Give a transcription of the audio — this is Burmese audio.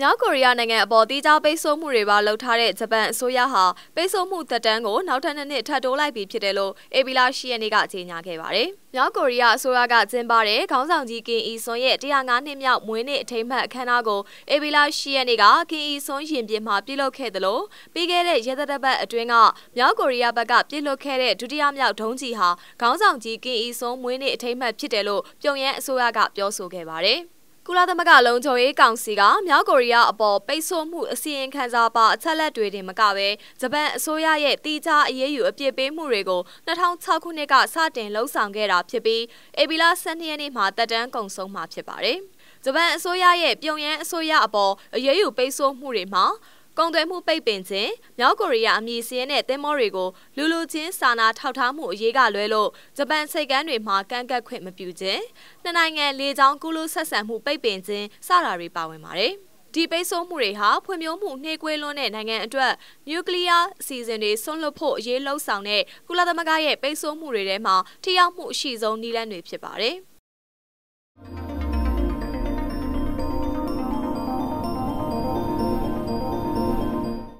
မြောက်ကိုရီးယားနိုင်ငံအပေါ်တီးခြားပိတ်ဆို့မှုတွေပါလှုပ်ထားတဲ့ဂျပန်အစိုးရဟာပိတ်ဆို့မှုသက်တမ်းကိုနောက်ထပ်နှစ်နှစ်ထပ်တိုးလိုက်ပြီးဖြစ်တယ်လို့အေဘီလာရှိယနေ့ကကြေညာခဲ့ပါတယ်။မြောက်ကိုရီးယားအစိုးရကကျင်းပတဲ့ခေါင်းဆောင်ကြီးကင်အီဆွန်ရဲ့105နှစ်မြောက်မွေးနေ့အထိမ်းအမှတ်အခမ်းအနားကိုအေဘီလာရှိယနေ့ကကင်အီဆွန်ရင်ပြင်မှာပြုလုပ်ခဲ့တယ်လို့ပြီးခဲ့တဲ့ရဲသက်သက်ပတ်အတွင်းကမြောက်ကိုရီးယားဘက်ကပြုလုပ်ခဲ့တဲ့ဒုတိယမြောက်ဒုံးကြီးဟာခေါင်းဆောင်ကြီးကင်အီဆွန်မွေးနေ့အထိမ်းအမှတ်ဖြစ်တယ်လို့ပြုံရန်အစိုးရကပြောဆိုခဲ့ပါတယ်။ ကုလသမဂ္ဂလုံခြုံရေးကောင်စီကမြောက်ကိုရီးယားအပေါ်ပိတ်ဆို့မှုအစီရင်ခံစာပါအချက်လက်တွေတင်မကပဲဂျပန်အစိုးရရဲ့တီးခြားအရေးယူအပြစ်ပေးမှုတွေကို2006ခုနှစ်ကစတင်လှုံ့ဆော်ခဲ့တာဖြစ်ပြီးအေဘီလာ12ရက်နေ့မှာတက်တန်းကုန်ဆုံးမှာဖြစ်ပါတယ်။ဂျပန်အစိုးရရဲ့ပြုံရန်အစိုးရအပေါ်အရေးယူပိတ်ဆို့မှုတွေမှာ ကုန်သွယ်မှုပိတ်ပင်ခြင်းမြောက်ကိုရီးယားအမည်စင်းတဲ့သင်္ဘောတွေကိုလူလူချင်းစာနာထောက်ထားမှုအရေးကလွဲလို့ဂျပန်စိတ်ကမ်းတွေမှာကန့်ကတ်ခွင့်မပြုခြင်းနှစ်နိုင်ငံလေကြောင်းကူးလူဆက်ဆံမှုပိတ်ပင်ခြင်းစတာတွေပါဝင်ပါတယ်ဒီပိတ်ဆို့မှုတွေဟာဖွံ့ဖြိုးမှုနှေးကွေးလွန်းတဲ့နိုင်ငံအတွက်နျူကလ িয়ার အစီအစဉ်တွေဆွန့်လွတ်ဖို့အရေးလှုံ့ဆော်တဲ့ကုလသမဂ္ဂရဲ့ပိတ်ဆို့မှုတွေထဲမှာထိရောက်မှုအရှိဆုံးနည်းလမ်းတွေဖြစ်ပါတယ်။